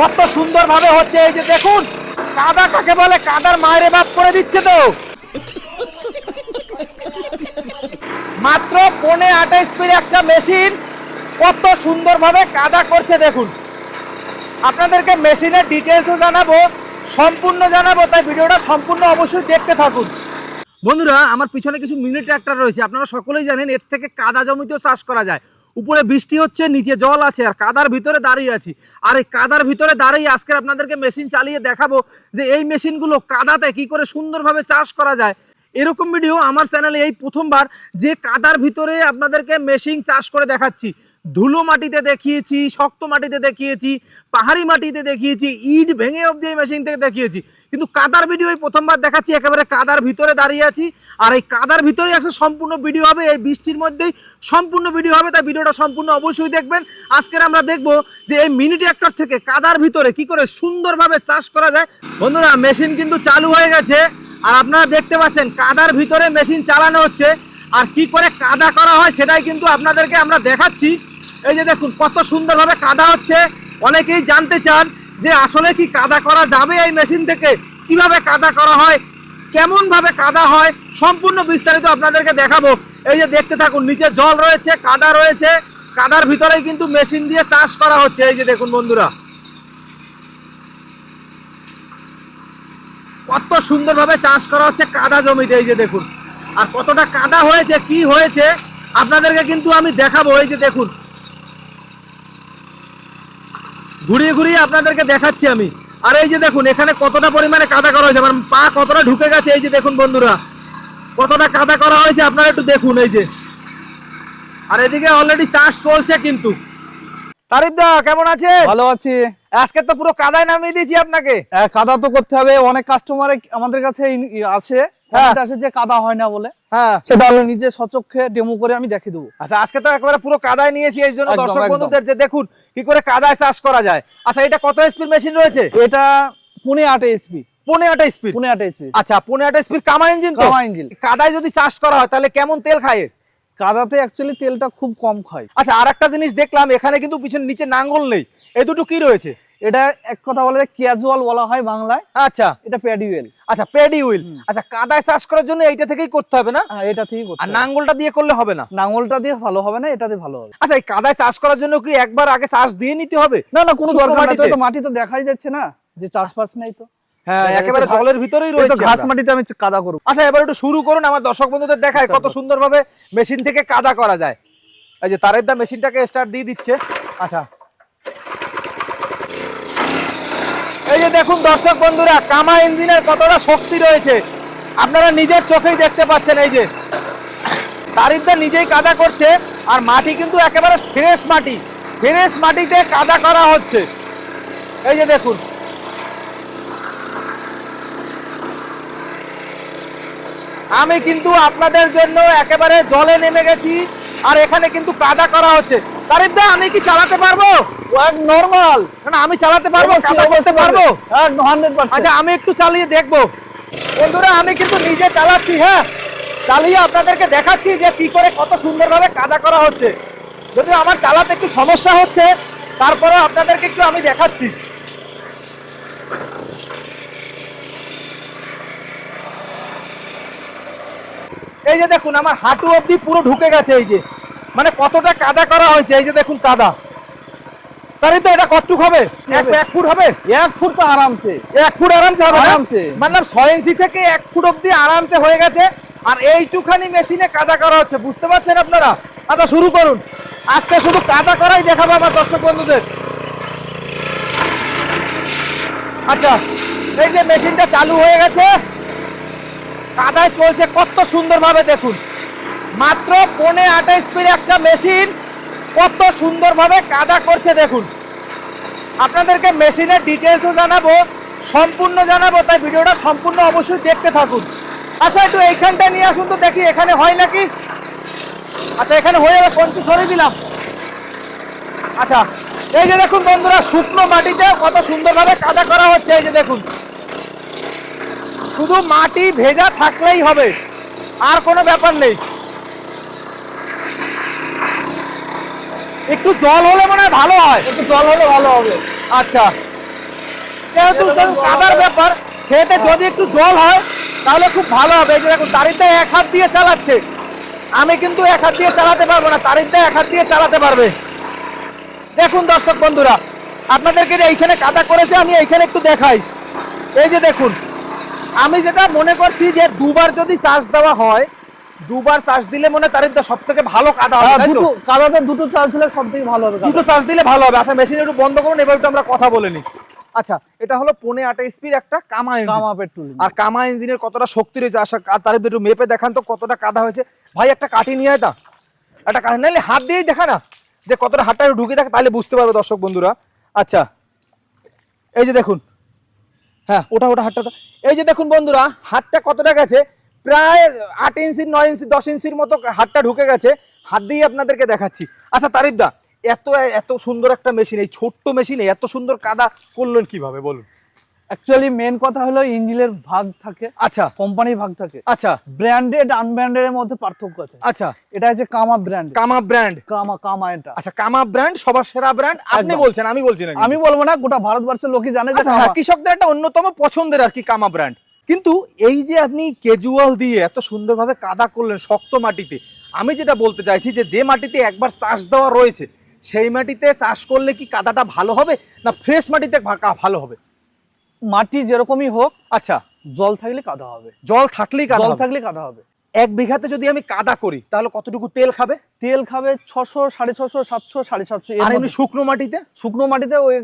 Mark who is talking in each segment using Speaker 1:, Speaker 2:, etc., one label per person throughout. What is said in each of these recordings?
Speaker 1: কত সুন্দর ভাবে হচ্ছে এই যে দেখুন, কাদা কাকে বলে, কাদার মায়ের বাপ করে দিচ্ছে তো। মাত্র পনে আঠাইশ স্পিড একটা মেশিন, কত সুন্দরভাবে কাদা করছে দেখুন। আপনাদেরকে মেশিনের ডিটেলসও জানাব, সম্পূর্ণ জানাব, তাই ভিডিওটা সম্পূর্ণ অবশ্যই দেখতে থাকুন। বন্ধুরা, আমার পিছনে কিছু মিনি ট্র্যাক্টর রয়েছে, আপনারা সকলেই জানেন, এর থেকে কাদা জমিতেও চাষ করা যায়। উপরে বৃষ্টি হচ্ছে, নিচে জল আছে, আর কাদার ভিতরে দাঁড়িয়ে আছি। আর এই কাদার ভিতরে দাঁড়িয়ে আজকে আপনাদেরকে মেশিন চালিয়ে দেখাবো যে এই মেশিনগুলো কাদাতে কি করে সুন্দরভাবে চাষ করা যায়। এরকম ভিডিও আমার চ্যানেলে এই প্রথমবার যে কাদার ভিতরে আপনাদেরকে মেশিন চাষ করে দেখাচ্ছি। ধুলো মাটিতে দেখিয়েছি, শক্ত মাটিতে দেখিয়েছি, পাহাড়ি মাটিতে দেখিয়েছি, ইট ভেঙে অব্দি এই মেশিন থেকে দেখিয়েছি। কিন্তু কাদার ভিডিও এই প্রথমবার দেখাচ্ছি, একেবারে কাদার ভিতরে দাঁড়িয়ে আছি। আর এই কাদার ভিতরেই আছে সম্পূর্ণ ভিডিও হবে, এই বৃষ্টির মধ্যেই সম্পূর্ণ ভিডিও হবে, তাই ভিডিওটা সম্পূর্ণ অবশ্যই দেখবেন। আজকের আমরা দেখব যে এই মিনি ট্র্যাক্টর থেকে কাদার ভিতরে কি করে সুন্দরভাবে চাষ করা যায়। বন্ধুরা মেশিন কিন্তু চালু হয়ে গেছে। আর আপনারা দেখতে পাচ্ছেন, কাদার ভিতরে মেশিন চালানো হচ্ছে। আর কি করে কাদা করা হয় সেটাই কিন্তু আপনাদেরকে আমরা দেখাচ্ছি। এই যে দেখুন, কত সুন্দরভাবে কাদা হচ্ছে। অনেকেই জানতে চান যে আসলে কি কাদা করা যাবে এই মেশিন থেকে? কীভাবে কাদা করা হয়? কেমন ভাবে কাদা হয়? সম্পূর্ণ বিস্তারিত আপনাদেরকে দেখাবো। এই যে দেখতে থাকুন, নিচে জল রয়েছে, কাদা রয়েছে। কাদার ভিতরেই কিন্তু মেশিন দিয়ে চাষ করা হচ্ছে। এই যে দেখুন বন্ধুরা কত সুন্দরভাবে চাষ করা হচ্ছে কাদা জমিতে, এই যে দেখুন। আর কতটা কাদা হয়েছে, কি হয়েছে, আপনাদেরকে কিন্তু আমি দেখাবো, এই যে দেখুন। ঘুরিয়ে ঘুরিয়ে আপনাদেরকে দেখাচ্ছি আমি। আর এই যে দেখুন, এখানে কতটা পরিমাণে কাদা করা হয়েছে, আমার পা কতটা ঢুকে গেছে, এই যে দেখুন বন্ধুরা। কতটা কাদা করা হয়েছে, আপনারা একটু দেখুন, এই যে। আর এদিকে অলরেডি চাষ চলছে কিন্তু। তারিদা কেমন আছে
Speaker 2: ভালো আছি।
Speaker 1: আজকে তো পুরো কাদায় নামিয়ে দিয়েছি আপনাকে।
Speaker 2: কাদা তো করতে হবে। অনেক কাস্টমার আমাদের কাছে আসে। আসে যে কাদা হয় না বলে।
Speaker 1: হ্যাঁ।
Speaker 2: সেটা আমি নিজে সচক্ষে ডেমো করে আমি দেখিয়ে দেবো।
Speaker 1: আচ্ছা আজকে তো একেবারে পুরো কাদায় নিয়েছি এই জন্য দর্শক বন্ধুদের যে দেখুন কি করে কাদায় চাষ করা যায়। আচ্ছা এটা কত মেশিন রয়েছে?
Speaker 2: এটা পুনে আট এসপি
Speaker 1: পনেরো আটা স্পিড
Speaker 2: পুনে আট এসপি
Speaker 1: আচ্ছা আটা স্পিড কামা ইঞ্জিন
Speaker 2: কামা ইঞ্জিন।
Speaker 1: কাদায় যদি চাষ করা হয় তাহলে কেমন তেল খায়
Speaker 2: কাদাতে অ্যাকচুয়ালি তেলটা খুব কম খায়।
Speaker 1: আচ্ছা আর একটা জিনিস দেখলাম এখানে কিন্তু পিছনে নিচে নাঙ্গল নেই। এই দুটো কি রয়েছে?
Speaker 2: এটা এক কথা বলা যায় ক্যাজুয়াল বলা হয় বাংলায়।
Speaker 1: আচ্ছা।
Speaker 2: এটা প্যাডিওয়েল
Speaker 1: আচ্ছা পেডি হুইল আচ্ছা কাদায় চাষ করার জন্য এইটা থেকেই করতে হবে না?
Speaker 2: হ্যাঁ এটা থেকেই করতে
Speaker 1: আর নাঙ্গলটা দিয়ে করলে হবে না?
Speaker 2: নাঙলটা দিয়ে ভালো হবে না এটাতে ভালো হবে।
Speaker 1: আচ্ছা এই কাদায় চাষ করার জন্য কি একবার আগে চাষ দিয়ে নিতে হবে?
Speaker 2: না না কোনো দরকার নেই। তো মাটি তো দেখাই যাচ্ছে না যে চাষবাস নেই তো।
Speaker 1: হ্যাঁ একেবারে জলের ভিতরেই রয়েছে
Speaker 2: ঘাস মাটিতে আমি কাদা করব।
Speaker 1: আচ্ছা এবার একটু শুরু করুন আমার দর্শক বন্ধুদের দেখায় কত সুন্দরভাবে মেশিন থেকে কাদা করা যায়। এই যে তারের দা মেশিনটাকে স্টার্ট দিয়ে দিচ্ছে। আচ্ছা এই যে দেখুন দর্শক বন্ধুরা, কামা ইঞ্জিনের কতটা শক্তি রয়েছে। আপনারা নিজের চোখেই দেখতে পাচ্ছেন এই যে। তারিফদা নিজেই কাদা করছে, আর মাটি কিন্তু একেবারে ফ্রেশ মাটি। ফ্রেশ মাটিতে কাদা করা হচ্ছে। এই যে দেখুন। আমি কিন্তু আপনাদের জন্য একেবারে জলে নেমে গেছি, আর এখানে কিন্তু কাদা করা হচ্ছে। তারিফদা আমি কি চালাতে পারব?
Speaker 2: নর্মাল।
Speaker 1: না আমি চালাতে পারব করতে পারব? আচ্ছা আমি একটু চালিয়ে দেখব। বন্ধুরা আমি কিন্তু নিজে চালাচ্ছি হ্যাঁ? চালিয়ে আপনাদেরকে দেখাচ্ছি যে কি করে কত সুন্দরভাবে কাদা করা হচ্ছে। যদি আমার চালাতে একটু সমস্যা হচ্ছে তারপরে আপনাদেরকে একটু আমি দেখাচ্ছি। এই যে দেখুন আমার হাঁটু অবধি পুরো ঢুকে গেছে এই যে। মানে কতটা কাদা করা হয়েছে? এই যে দেখুন কাদা। তারই তো এটা কতটুক হবে? এক ফুট হবে?
Speaker 2: এক ফুট তো আরামসে।
Speaker 1: এক ফুট আরামসে হবে
Speaker 2: আরামসে।
Speaker 1: মানে ছয় ইঞ্চি থেকে এক ফুট অব্দি আরামসে হয়ে গেছে। আর এইটুখানি মেশিনে কাদা করা হচ্ছে। বুঝতে পারছেন আপনারা? আচ্ছা শুরু করুন। আজকে শুধু কাদা করাই দেখাবো আমার দর্শক বন্ধুদের। আচ্ছা এই যে মেশিনটা চালু হয়ে গেছে। কাদায় চলছে কত সুন্দরভাবে দেখুন। মাত্র পনে আঠাশ স্পিড একটা মেশিন কত সুন্দরভাবে কাদা করছে দেখুন। আপনাদেরকে মেশিনের ডিটেলসও জানাব, সম্পূর্ণ জানাব, তাই ভিডিওটা সম্পূর্ণ অবশ্যই দেখতে থাকুন। আচ্ছা একটু এইখানটা নিয়ে আসুন তো দেখি, এখানে হয় নাকি? আচ্ছা এখানে হয়ে যাবে পঞ্চু সরিয়ে দিলাম। আচ্ছা এই যে দেখুন বন্ধুরা, শুকনো মাটিতে কত সুন্দরভাবে কাদা করা হচ্ছে, এই যে দেখুন। শুধু মাটি ভেজা থাকলেই হবে, আর কোনো ব্যাপার নেই। একটু জল হলে মনে হয় ভালো হয়।
Speaker 2: একটু জল হলে ভালো হবে।
Speaker 1: আচ্ছা। যেহেতু কাদার ব্যাপার সেটা যদি একটু জল হয় তাহলে খুব ভালো হবে। এই যে দেখুন তারিখটা এক হাত দিয়ে চালাচ্ছে। আমি কিন্তু এক হাত দিয়ে চালাতে পারব না তারিখটা এক হাত দিয়ে চালাতে পারবে। দেখুন দর্শক বন্ধুরা আপনাদেরকে যে এইখানে কাদা করেছে আমি এইখানে একটু দেখাই। এই যে দেখুন আমি যেটা মনে করছি যে দুবার যদি চার্জ দেওয়া হয় দুবার চার্জ দিলে মনে তারিখ সব থেকে ভালো কাদা হবে
Speaker 2: হ্যাঁ? দুটো কাদাতে দুটো চাল ছিল সব থেকে ভালো হবে
Speaker 1: দুটো চার্জ দিলে ভালো হবে। আচ্ছা মেশিন একটু বন্ধ করুন এবার একটু আমরা কথা বলে নিই। আচ্ছা এটা হলো পনে আটা স্পিড একটা কামা
Speaker 2: কামা পেট্রোল
Speaker 1: আর কামা ইঞ্জিনের কতটা শক্তি রয়েছে? আশা তার একটু মেপে দেখান তো কতটা কাদা হয়েছে। ভাই একটা কাটি নিয়ে এটা একটা কাটি নাইলে হাত দিয়েই দেখা না যে কতটা হাতটা একটু ঢুকে থাকে তাহলে বুঝতে পারবে দর্শক বন্ধুরা। আচ্ছা এই যে দেখুন। হ্যাঁ ওটা ওটা হাতটা। এই যে দেখুন বন্ধুরা হাতটা কতটা গেছে? প্রায় আট ইঞ্চি নয় ইঞ্চি দশ ইঞ্চির মতো হাতটা ঢুকে গেছে। হাত দিয়ে আপনাদেরকে দেখাচ্ছি। আচ্ছা তারিফদা এত এত সুন্দর একটা মেশিন এই ছোট্ট মেশিনে এত সুন্দর কাদা করলেন কীভাবে বলুন?
Speaker 2: অ্যাকচুয়ালি মেন কথা হলো ইঞ্জিনের ভাগ থাকে
Speaker 1: আচ্ছা।
Speaker 2: কোম্পানির ভাগ থাকে।
Speaker 1: আচ্ছা।
Speaker 2: ব্র্যান্ডেড আনব্র্যান্ডেড এর মধ্যে পার্থক্য আছে।
Speaker 1: আচ্ছা।
Speaker 2: এটা হচ্ছে কামা ব্র্যান্ড
Speaker 1: কামা ব্র্যান্ড
Speaker 2: কামা কামা এটা।
Speaker 1: আচ্ছা কামা ব্র্যান্ড সবার সেরা ব্র্যান্ড আপনি বলছেন আমি বলছি না
Speaker 2: আমি বলব না গোটা ভারতবর্ষের লোকই জানে যে
Speaker 1: আচ্ছা। হ্যাঁ, কৃষকদের একটা অন্যতম পছন্দের আর কি কামা ব্র্যান্ড কিন্তু এই যে আপনি কেজুয়াল দিয়ে এত সুন্দরভাবে কাদা করলেন শক্ত মাটিতে আমি যেটা বলতে চাইছি যে যে মাটিতে একবার চাষ দেওয়া রয়েছে সেই মাটিতে চাষ করলে কি কাদাটা ভালো হবে না ফ্রেশ মাটিতে ভালো হবে?
Speaker 2: মাটি যেরকমই হোক
Speaker 1: আচ্ছা
Speaker 2: জল থাকলে কাদা হবে।
Speaker 1: জল থাকলেই কাদা
Speaker 2: জল থাকলে কাদা হবে।
Speaker 1: এক বিঘাতে যদি আমি কাদা করি তাহলে কতটুকু তেল খাবে?
Speaker 2: তেল খাবে ছশো সাড়ে ছশো সাতশো সাড়ে সাতশো এর
Speaker 1: আর এমনি শুকনো মাটিতে?
Speaker 2: শুকনো মাটিতে ওই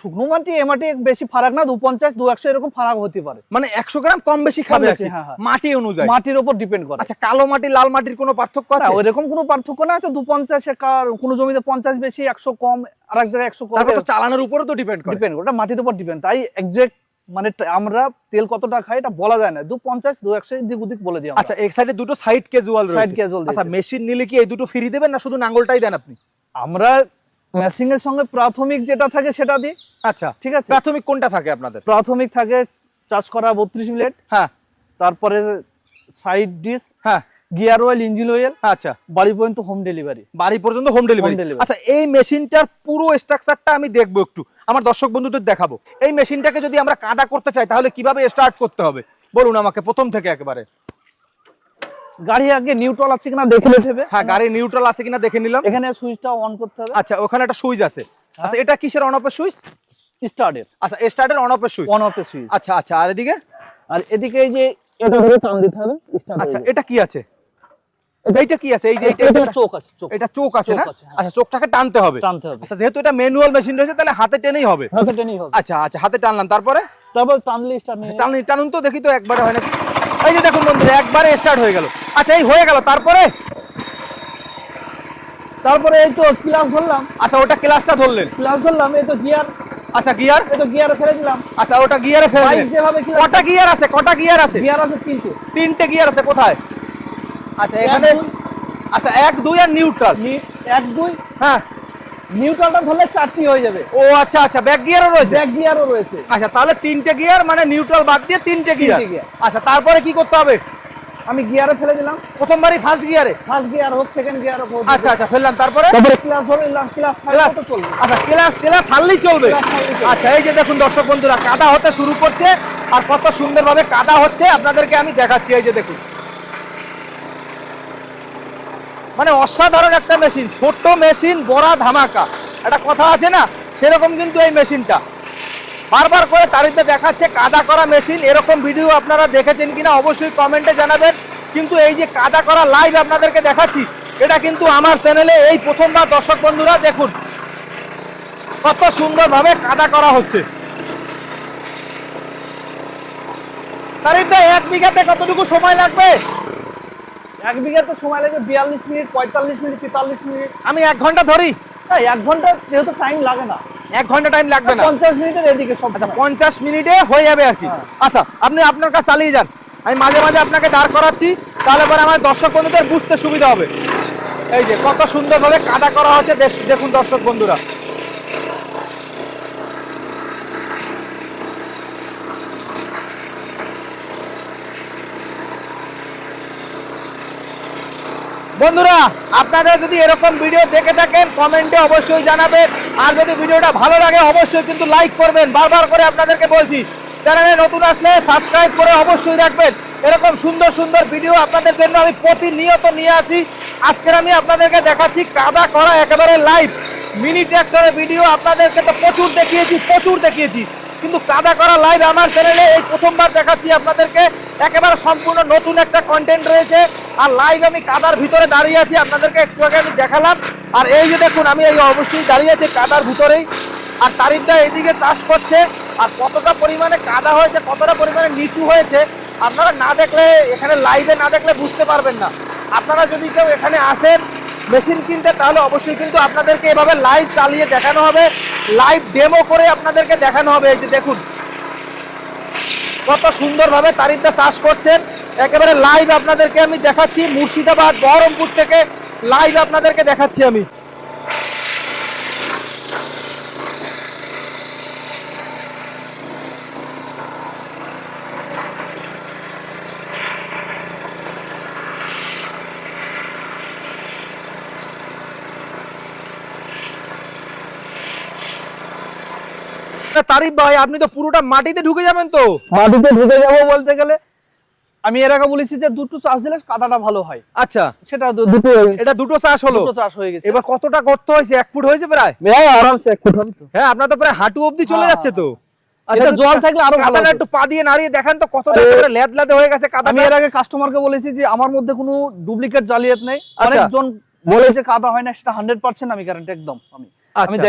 Speaker 2: শুকনো মাটি এ মাটি বেশি ফারাক না দু পঞ্চাশ দু একশো এরকম ফারাক হতে পারে।
Speaker 1: মানে একশো গ্রাম কম বেশি খাবে
Speaker 2: হ্যাঁ, হ্যাঁ।
Speaker 1: মাটি অনুযায়ী।
Speaker 2: মাটির উপর ডিপেন্ড করে।
Speaker 1: আচ্ছা কালো মাটি লাল মাটির কোনো পার্থক্য
Speaker 2: না
Speaker 1: আছে
Speaker 2: ওইরকম কোনো পার্থক্য না তো দু পঞ্চাশ কোনো জমিতে পঞ্চাশ বেশি একশো কম আর এক জায়গায় একশো কম
Speaker 1: চালানোর উপরে তো ডিপেন্ড করে।
Speaker 2: ডিপেন্ড ওটা মাটির উপর ডিপেন্ড তাই এক্সাক্ট মানে আমরা তেল কতটা খাই এটা বলা যায় না। দু পঞ্চাশ দু একশো দিক ওদিক বলে দিই
Speaker 1: আচ্ছা এক সাইডে দুটো সাইড ক্যাজুয়াল রয়েছে।
Speaker 2: casual
Speaker 1: আচ্ছা মেশিন নিলে কি এই দুটো ফ্রি দেবেন না শুধু নাঙ্গলটাই দেন আপনি?
Speaker 2: আমরা ম্যাচিং এর সঙ্গে প্রাথমিক যেটা থাকে সেটা দিই?
Speaker 1: আচ্ছা
Speaker 2: ঠিক আছে?
Speaker 1: প্রাথমিক কোনটা থাকে আপনাদের?
Speaker 2: প্রাথমিক থাকে চাষ করা বত্রিশ মিনিট
Speaker 1: হ্যাঁ।
Speaker 2: তারপরে সাইড ডিস
Speaker 1: হ্যাঁ।
Speaker 2: গিয়ার অয়েল ইঞ্জিন অয়েল
Speaker 1: আচ্ছা।
Speaker 2: বাড়ি পর্যন্ত হোম ডেলিভারি
Speaker 1: বাড়ি পর্যন্ত হোম ডেলিভারি আচ্ছা এই মেশিনটার পুরো স্ট্রাকচারটা আমি দেখব একটু। আমার দর্শক বন্ধুদের দেখাবো। এই মেশিনটাকে যদি আমরা কাদা করতে চাই তাহলে কীভাবে স্টার্ট করতে হবে? বলুন আমাকে প্রথম থেকে একেবারে।
Speaker 2: গাড়ি আগে নিউট্রাল আছে কিনা দেখে নিতে হবে।
Speaker 1: হ্যাঁ গাড়ি নিউট্রাল আছে কিনা দেখে নিলাম।
Speaker 2: এখানে সুইচটা অন করতে হবে।
Speaker 1: আচ্ছা ওখানে একটা সুইচ আছে। আচ্ছা এটা কিসের অন অফের সুইচ?
Speaker 2: স্টার্টের
Speaker 1: আচ্ছা স্টার্টের অন অফের সুইচ।
Speaker 2: On off switch.
Speaker 1: আচ্ছা আচ্ছা আর এদিকে?
Speaker 2: আর এদিকে এই যে এটা ধরে টান দিতে হবে
Speaker 1: আচ্ছা এটা কি আছে? এইটা কি আছে? এই যে
Speaker 2: এটা চোখ আছে
Speaker 1: এটা চোখ আছে না?
Speaker 2: হ্যাঁ।
Speaker 1: আচ্ছা চোখটাকে টানতে হবে।
Speaker 2: টানতে হবে।
Speaker 1: আচ্ছা যেহেতু এটা ম্যানুয়াল মেশিন রয়েছে তাহলে হাতে টেনেই হবে।
Speaker 2: হাতে টেনেই হবে।
Speaker 1: আচ্ছা আচ্ছা হাতে টানলাম। তারপরে?
Speaker 2: তারপর টানলে স্টার্ট
Speaker 1: টানুন টানুন তো দেখি তো একবারে হয় নাকি। এই যে দেখুন বন্ধুরা একবারে স্টার্ট হয়ে গেল। আচ্ছা এই হয়ে গেল তারপরে?
Speaker 2: তারপরে এই তো ক্লাস ধরলাম।
Speaker 1: আচ্ছা ওটা ক্লাসটা ধরলেন।
Speaker 2: ক্লাস ধরলাম এই তো গিয়ার
Speaker 1: আচ্ছা গিয়ার
Speaker 2: এই তো গিয়ার ফেলে দিলাম।
Speaker 1: আচ্ছা ওটা গিয়ারে ফেলে দিলেন।
Speaker 2: যেভাবে
Speaker 1: কটা গিয়ার আছে? কটা গিয়ার আছে?
Speaker 2: গিয়ার আছে তিনটে।
Speaker 1: তিনটে গিয়ার আছে কোথায়? আচ্ছা এখানে আচ্ছা এক দুই আর নিউট্রাল
Speaker 2: এক দুই।
Speaker 1: হ্যাঁ।
Speaker 2: নিউট্রালটা ধরলে চারটি হয়ে যাবে।
Speaker 1: ও আচ্ছা আচ্ছা ব্যাক গিয়ারও রয়েছে?
Speaker 2: ব্যাক গিয়ারও রয়েছে।
Speaker 1: আচ্ছা তাহলে তিনটে গিয়ার মানে নিউট্রাল বাদ দিয়ে তিনটে গিয়ার। আচ্ছা তারপরে কি করতে হবে?
Speaker 2: আমি গিয়ারে ফেলে দিলাম।
Speaker 1: প্রথমবারই ফার্স্ট গিয়ারে
Speaker 2: ফার্স্ট গিয়ার হোক সেকেন্ড গিয়ার হোক
Speaker 1: আচ্ছা আচ্ছা ফেললাম তারপরে?
Speaker 2: তারপরে ক্লাস ধরে নিলাম ক্লাস
Speaker 1: ক্লাস
Speaker 2: তো চলবে।
Speaker 1: আচ্ছা ক্লাস ক্লাস ছাড়লেই চলবে। আচ্ছা এই যে দেখুন দর্শক বন্ধুরা কাদা হতে শুরু করছে আর কত সুন্দরভাবে কাদা হচ্ছে আপনাদেরকে আমি দেখাচ্ছি এই যে দেখুন। মানে অসাধারণ একটা মেশিন, ছোট্ট মেশিন, বড়, ধামাকা। একটা কথা আছে না? সেরকম কিন্তু এই মেশিনটা। বারবার করে তারিখে দেখাচ্ছে কাদা করা মেশিন। এরকম ভিডিও আপনারা দেখেছেন কিনা অবশ্যই কমেন্টে জানাবেন। কিন্তু এই যে কাদা করা লাইভ আপনাদেরকে দেখাচ্ছি, এটা কিন্তু আমার চ্যানেলে এই প্রথমবার দর্শক বন্ধুরা দেখুন। কত সুন্দরভাবে কাদা করা হচ্ছে। তারিখটা এক বিঘাতে কতটুকু সময় লাগবে?
Speaker 2: এক বিঘাতে সময় লাগবে বিয়াল্লিশ মিনিট পঁয়তাল্লিশ মিনিট তেতাল্লিশ মিনিট।
Speaker 1: আমি এক ঘণ্টা ধরি।
Speaker 2: হ্যাঁ এক ঘণ্টা যেহেতু টাইম লাগে না।
Speaker 1: এক ঘণ্টা টাইম লাগবে না।
Speaker 2: পঞ্চাশ মিনিটের এদিকে সব
Speaker 1: আচ্ছা পঞ্চাশ মিনিটে হয়ে যাবে আর কি।
Speaker 2: হ্যাঁ।
Speaker 1: আচ্ছা আপনি আপনার কাছে চালিয়ে যান। আমি মাঝে মাঝে আপনাকে দাঁড় করাচ্ছি তাহলে পরে আমার দর্শক বন্ধুদের বুঝতে সুবিধা হবে। এই যে কত সুন্দরভাবে কাদা করা হচ্ছে দেখুন দর্শক বন্ধুরা। বন্ধুরা, আপনারা যদি এরকম ভিডিও দেখে থাকেন কমেন্টে অবশ্যই জানাবেন। আর যদি ভিডিওটা ভালো লাগে, অবশ্যই কিন্তু লাইক করবেন। বারবার করে আপনাদেরকে বলছি চ্যানেলে নতুন আসলে সাবস্ক্রাইব করে অবশ্যই রাখবেন। এরকম সুন্দর সুন্দর ভিডিও আপনাদের জন্য আমি প্রতিনিয়ত নিয়ে আসি। আজকের আমি আপনাদেরকে দেখাচ্ছি কাদা করা একেবারে লাইভ মিনি ট্র্যাক্টরের ভিডিও আপনাদেরকে তো প্রচুর দেখিয়েছি প্রচুর দেখিয়েছি। কিন্তু কাদা করা লাইভ আমার চ্যানেলে এই প্রথমবার দেখাচ্ছি আপনাদেরকে। একেবারে সম্পূর্ণ নতুন একটা কন্টেন্ট রয়েছে। আর লাইভ আমি কাদার ভিতরে দাঁড়িয়ে আছি, আপনাদেরকে একটু আগে আমি দেখালাম। আর এই যে দেখুন, আমি এই অবশ্যই দাঁড়িয়ে আছি কাদার ভিতরেই। আর তারিফটা এইদিকে চাষ করছে, আর কতটা পরিমাণে কাদা হয়েছে, কতটা পরিমাণে নিচু হয়েছে, আপনারা না দেখলে, এখানে লাইভে না দেখলে বুঝতে পারবেন না। আপনারা যদি কেউ এখানে আসেন মেশিন কিনতে, তাহলে অবশ্যই কিন্তু আপনাদেরকে এভাবে লাইভ চালিয়ে দেখানো হবে। লাইভ ডেমো করে আপনাদেরকে দেখানো হবে। এই যে দেখুন, কত সুন্দরভাবে তারিখটা চাষ করছেন। একেবারে লাইভ আপনাদেরকে আমি দেখাচ্ছি, মুর্শিদাবাদ, বহরমপুর থেকে লাইভ আপনাদেরকে দেখাচ্ছি আমি। তারিফ ভাই আপনি তো পুরোটা মাটিতে ঢুকে যাবেন তো।
Speaker 2: মাটিতে ঢুকে যাব বলতে গেলে। আমি এর আগে বলেছি যে দুটো চাষ দিলে কাদাটা ভালো হয়।
Speaker 1: আচ্ছা।
Speaker 2: সেটা দুটো
Speaker 1: এটা দুটো চাষ হলো।
Speaker 2: দুটো চাষ হয়ে গেছে।
Speaker 1: এবার কতটা গর্ত হয়েছে? এক ফুট হয়েছে প্রায়?
Speaker 2: হ্যাঁ, আরামসে এক ফুট হবে।
Speaker 1: হ্যাঁ আপনার তো প্রায় হাঁটু অবধি চলে
Speaker 2: হ্যাঁ।
Speaker 1: যাচ্ছে তো।
Speaker 2: এটা জল থাকলে আরও ভালো।
Speaker 1: একটু পা দিয়ে নাড়িয়ে দেখেন তো কতটা লেদ লেদে হয়ে গেছে কাদা
Speaker 2: আমি এর আগে কাস্টমারকে বলেছি যে আমার মধ্যে কোনো ডুপ্লিকেট জালিয়াত নেই।
Speaker 1: আচ্ছা।
Speaker 2: অনেকজন বলে যে কাদা হয় না সেটা হান্ড্রেড পার্সেন্ট আমি গ্যারান্টি একদম আমি। আমি
Speaker 1: আচ্ছা।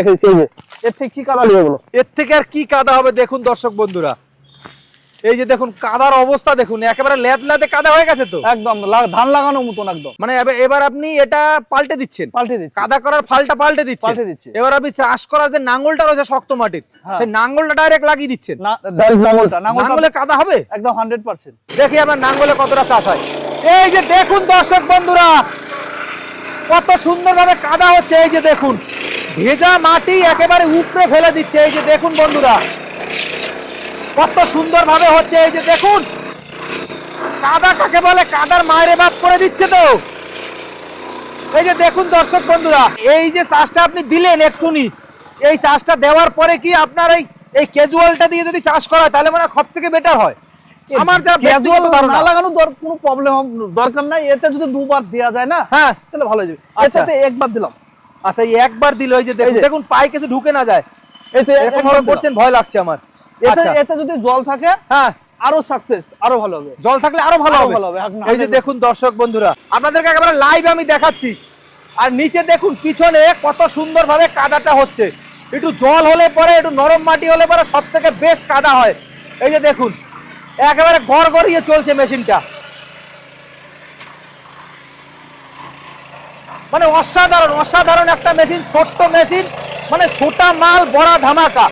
Speaker 2: এর থেকে কি কাদা
Speaker 1: এর থেকে আর কি কাদা হবে দেখুন দর্শক বন্ধুরা। এই যে দেখুন কাদার অবস্থা দেখুন একেবারে লেদ লেদে কাদা হয়ে গেছে তো।
Speaker 2: একদম ধান লাগানোর মতন একদম।
Speaker 1: মানে এবার- আপনি এটা পাল্টে দিচ্ছেন।
Speaker 2: পাল্টে দিচ্ছি।
Speaker 1: কাদা করার ফালটা পাল্টে দিচ্ছেন।
Speaker 2: পাল্টে দিচ্ছি।
Speaker 1: এবার আপনি চাষ করার যে নাঙ্গলটা রয়েছে শক্ত মাটির
Speaker 2: হ্যাঁ।
Speaker 1: সেই নাঙ্গলটা ডাইরেক্ট লাগিয়ে দিচ্ছেন।
Speaker 2: নাঙ্গলটা
Speaker 1: নাঙ্গলে কাদা হবে?
Speaker 2: একদম হান্ড্রেড পার্সেন্ট
Speaker 1: দেখি আমার নাঙ্গলে কতটা চাষ হয়। এই যে দেখুন দর্শক বন্ধুরা কত সুন্দরভাবে কাদা হচ্ছে এই যে দেখুন। ভেজা মাটি একেবারে উপরে ফেলে দিচ্ছে। এই যে দেখুন বন্ধুরা কত সুন্দরভাবে হচ্ছে। এই যে দেখুন কাদা কাকে বলে? কাদার মায়ের বাপ করে দিচ্ছে তো। এই যে দেখুন দর্শক বন্ধুরা এই যে চাষটা আপনি দিলেন এক্ষুনি এই চাষটা দেওয়ার পরে কি আপনার এই এই ক্যাজুয়ালটা দিয়ে যদি চাষ করা হয় তাহলে মানে সব থেকে বেটার হয়। আমার যা
Speaker 2: ক্যাজুয়াল না লাগানো দর কোনো প্রবলেম দরকার নাই। এতে যদি দুবার দেওয়া যায় না
Speaker 1: হ্যাঁ।
Speaker 2: তাহলে ভালো হয়ে যাবে।
Speaker 1: আচ্ছা।
Speaker 2: একবার দিলাম।
Speaker 1: আচ্ছা এই একবার দিল ওই যে দেখুন দেখুন পায়ে কিছু ঢুকে না যায়। এরকম ভাবে। করছেন ভয় লাগছে আমার।
Speaker 2: এতে
Speaker 1: আচ্ছা।
Speaker 2: যদি জল থাকে
Speaker 1: হ্যাঁ।
Speaker 2: আরও সাকসেস আরও ভালো হবে।
Speaker 1: জল থাকলে আরও ভালো হবে। এই যে দেখুন দর্শক বন্ধুরা আপনাদেরকে একেবারে লাইভ আমি দেখাচ্ছি। আর নিচে দেখুন পিছনে কত সুন্দরভাবে কাদাটা হচ্ছে। একটু জল হলে পরে একটু নরম মাটি হলে পরে সব থেকে বেস্ট কাদা হয়। এই যে দেখুন একেবারে গড় গড়িয়ে চলছে মেশিনটা। মানে অসাধারণ অসাধারণ একটা মেশিন ছোট্ট মেশিন মানে ছোটা মাল বড়া ধামাকা।